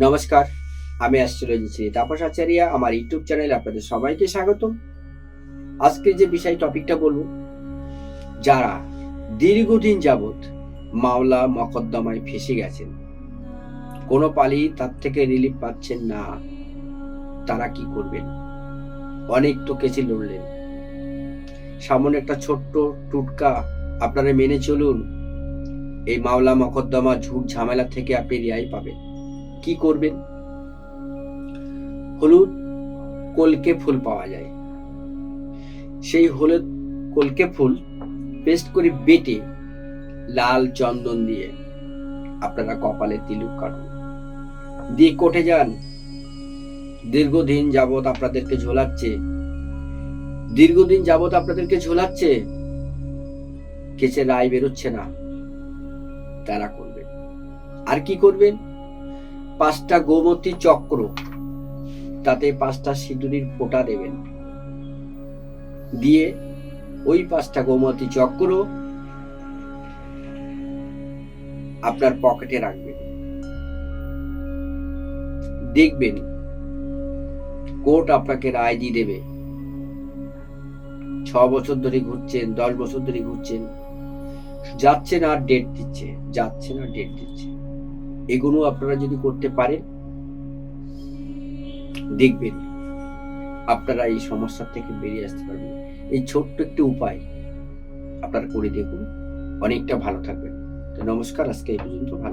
নমস্কার, আমি অ্যাস্ট্রোলজি তাপস আচারিয়া, আমার ইউটিউব চ্যানেলে আপনাদের সবাইকে স্বাগত আজকে যে বিষয়, টপিকটা বলব, যারা দীর্ঘদিন যাবৎ মামলা মকদ্দমায় ফেসে গেছেন, কোনো পালি তার থেকে রিলিফ পাচ্ছেন না, তারা কি করবেন? অনেক তো কেসে লড়লেন। সামনে একটা ছোট্ট টুটকা আপনারা মেনে চলুন, এই মামলা মকদ্দমা ঝুট ঝামেলা থেকে আপনি রেহাই পাবেন। কি করবেন হলুদ কলকে ফুল পাওয়া যায়। সেই হলুদ কলকে ফুল পেস্ট করে বেটে লাল চন্দন দিয়ে আপনারা কপালে তিলুক কাটুন। দিয়ে কোটে যান। দীর্ঘদিন যাবত আপনাদেরকে ঝোলাচ্ছে। দীর্ঘদিন যাবৎ আপনাদেরকে ঝোলাচ্ছে। কেসে রায় বেরোচ্ছে না। তারা করবেন আর কি করবেন? পাঁচটা গোমতী চক্র, তাতে পাঁচটা সিঁদুরির ফোঁটা দেবেন। দিয়ে ওই পাঁচটা গোমতী চক্র আপনার পকেটে রাখবেন। দেখবেন কোর্ট আপনাকে রায় দিয়ে দেবে। ছ বছর ধরে ঘুরছেন, দশ বছর ধরে ঘুরছেন যাচ্ছে না আর ডেট দিচ্ছে যাচ্ছে না ডেট দিচ্ছে। এগুলো আপনারা যদি করতে পারেন, দেখবেন আপনারা এই সমস্যা থেকে বেরিয়ে আসতে পারবেন। এই ছোট্ট একটি উপায় আপনারা করে দেখুন। অনেকটা ভালো থাকবেন। তো নমস্কার, আজকে এই পর্যন্ত ভালো